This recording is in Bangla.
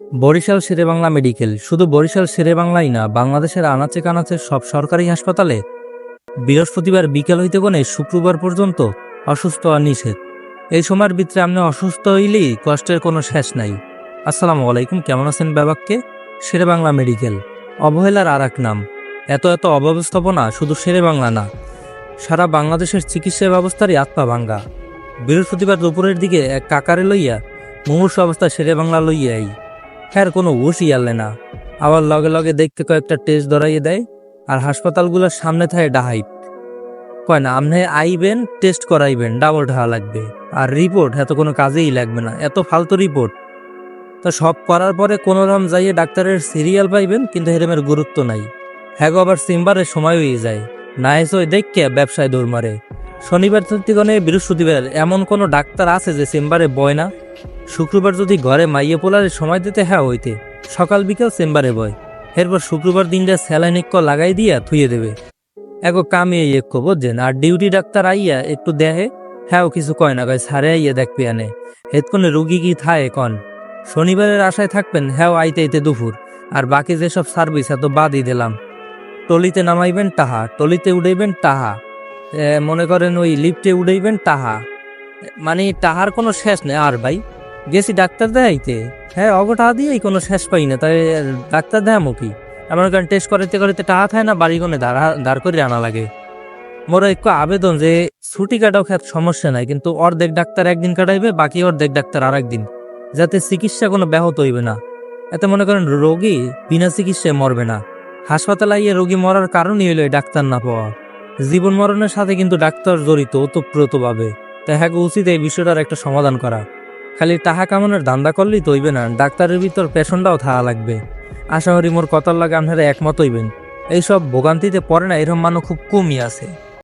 বরিশাল শেরেবাংলা মেডিকেল। শুধু বরিশাল শেরেবাংলাই না, বাংলাদেশের আনাচে কানাচে সব সরকারি হাসপাতালে বৃহস্পতিবার বিকেল হইতে কোনে শুক্রবার পর্যন্ত অসুস্থ হওয়া নিষেধ। এই সময়ের ভিতরে আপনি অসুস্থ হইলেই কষ্টের কোনো শেষ নাই। আসসালামু আলাইকুম, কেমন আছেন ব্যাবাককে শেরেবাংলা মেডিকেল। অবহেলার আর এক নাম। এত এত অব্যবস্থাপনা শুধু শেরেবাংলা না, সারা বাংলাদেশের চিকিৎসা ব্যবস্থারই আত্মা ভাঙ্গা। বৃহস্পতিবার দুপুরের দিকে এক কাকারে লইয়া মুমূর্ষ অবস্থা শেরে বাংলা লইয়াই হ্যার কোনো হুশই আনলে না। আবার লগে লগে দেখতে কয়েকটা টেস্ট ধরাইয়ে দেয়, আর হাসপাতালগুলোর সামনে থাকে ডাহাইট কয় না, আপনি আইবেন টেস্ট করাইবেন ডাবল ঢাকা লাগবে। আর রিপোর্ট এত কোনো কাজেই লাগবে না, এত ফালতু রিপোর্ট তো সব করার পরে কোনো রকম যাইয়ে ডাক্তারের সিরিয়াল পাইবেন, কিন্তু হেরেমের গুরুত্ব নাই। হ্যাঁ গো আবার চেম্বারে সময় হয়ে যায়। না এসে দেখকে ব্যবসায় দৌড় মারে। শনিবার থেকে বৃহস্পতিবার, এমন কোনো ডাক্তার আছে যে চেম্বারে বয় না? শুক্রবার যদি ঘরে মাইয়ে পোলারে সময় দিতে হ্যাঁ হইতে সকাল বিকাল চেম্বারে বয়। এরপর শুক্রবার দিনটা স্যালাইনিক্য লাগাই দিয়া থুয়ে দেবে। এগো কামিয়ে এক বুঝছেন আর ডিউটি ডাক্তার আইয়া একটু দেহে হ্যাঁ কিছু কয় না কয় সারে আইয়া দেখবে আনে। হেতক্ষণে রুগী কি থায় কন? শনিবারের আশায় থাকবেন হ্যাঁ আইতে আইতে দুপুর আর বাকি যেসব সার্ভিস এত বাদই দিলাম। টলিতে নামাইবেন টাহা টলিতে উঠাইবেন টাহা এ, মনে করেন ওই লিফটে উঠাইবেন টাহা মানে টাহার কোনো শেষ নেই আর ভাই। গেছি ডাক্তার দেখাইতে। হ্যাঁ অগটা দিয়েই কোনো শেষ পাই না, তাই ডাক্তার দেখামো কি? এমন কারণ টেস্ট করাইতে করাইতে টাহা থাকে না বাড়ি কোনে দাঁড়া, দাঁড় করে আনা লাগে। মোর একটু আবেদন যে, ছুটি কাটাও খেত সমস্যা নাই, কিন্তু অর্ধেক ডাক্তার একদিন কাটাইবে, বাকি অর্ধেক ডাক্তার আর একদিন যাতে চিকিৎসা কোনো ব্যাহত হইবে না। এতে মনে করেন রোগী বিনা চিকিৎসায় মরবে না। হাসপাতালে আইয়ে রোগী মরার কারণই হইল ডাক্তার না পাওয়া। জীবন মরণের সাথে কিন্তু ডাক্তার জড়িত ওতপ্রোতভাবে। তাই হ্যাঁ উচিত এই বিষয়টার একটা সমাধান করা। খালি টাহা কামানোর ধান্দা করলেই তো হইবে না। ডাক্তারের ভিতর পেশনটাও থাকা লাগবে। আশা করি মোর কথার লাগে আপনারা একমত হইবেন। এইসব ভোগান্তিতে পড়ে না এরকম মানুষ খুব কমই আছে।